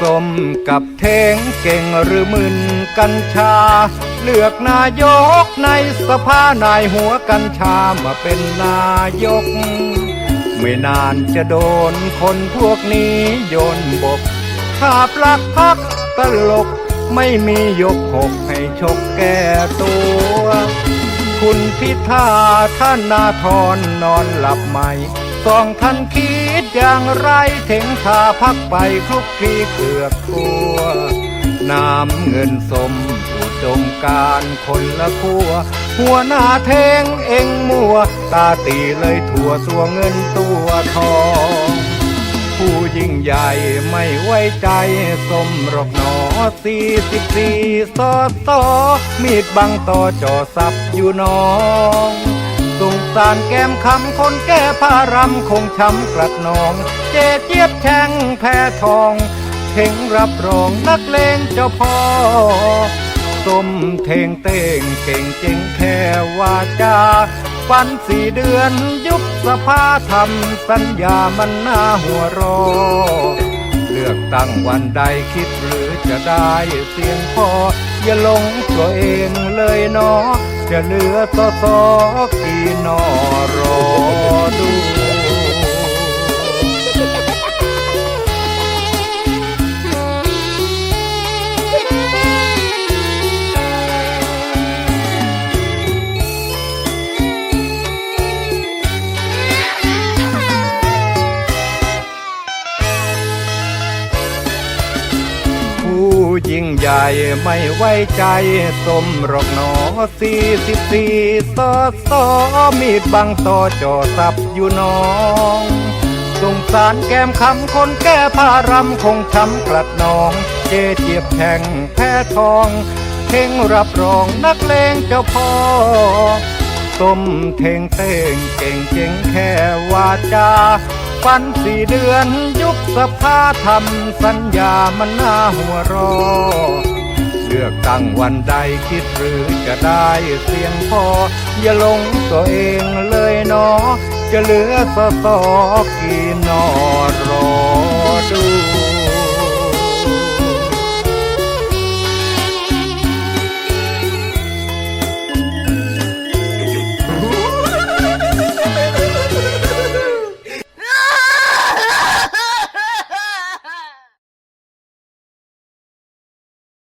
สมกับเทงเก่งหรือมึนกัญชา เลือกนายกในสภานายหัวกัญชามาเป็นนายก ไม่นานจะโดนคนพวกนี้โยนบกขาบลักพักตลกไม่มียกหกให้ชกแก้ตัว คุณพิธาท่านนาทรนอนหลับไหม สองท่านคิดอย่างไรเถงทาพักไปคลุกคลีเกือกตัว น้ำเงินสมอุดมการคนละขั้วหัวหน้าเทงเองมัว ตาตีเลยถั่วตัวเงินตัวทองผู้ยิ่งใหญ่ไม่ไว้ใจสมหรอกหนอสี่สิบสี่สอสอมีดบังต่อจ่อสับอยู่น้อง สารแก้มคำคนแก้ผ้ารำคงช้ำกลัดนอง เจเจี๊ยบแช่งแพ้ทองเพ่งรับรองนักเลงเจ้าพ่อสมเทงเต้งเก่งจริงแค่วาจาปันสี่เดือนยุบสภาทำสัญญามันหน่าหัวรอ เลือกตั้งวันใดคิดหรือจะได้เสียงพอ อย่าลงตัวเองเลยเนาะจะเหลือต่อสอกี่ ใหญ่ไม่ไว้ใจสมรอกหนอสี่สิบสี่ซอสอมีดบังต่อจ่อสับอยู่น้องสงสารแก้มคำคนแก้ผ้ารำคงช้ำกลัดนอง เจเจียบแข่งแพ้ทองเพ่งรับรองนักเลงเจ้าพ่อ ส้มเทงเต้งเก่งเจ๋งแค่วาจาปันสี่เดือนยุบสภาทำสัญญามันน่าหัวรอ เลือกตั้งวันใดคิดหรือจะได้เสียงพอ อย่าลงตัวเองเลยเนาะจะเหลือสอสอกี่นอรอดู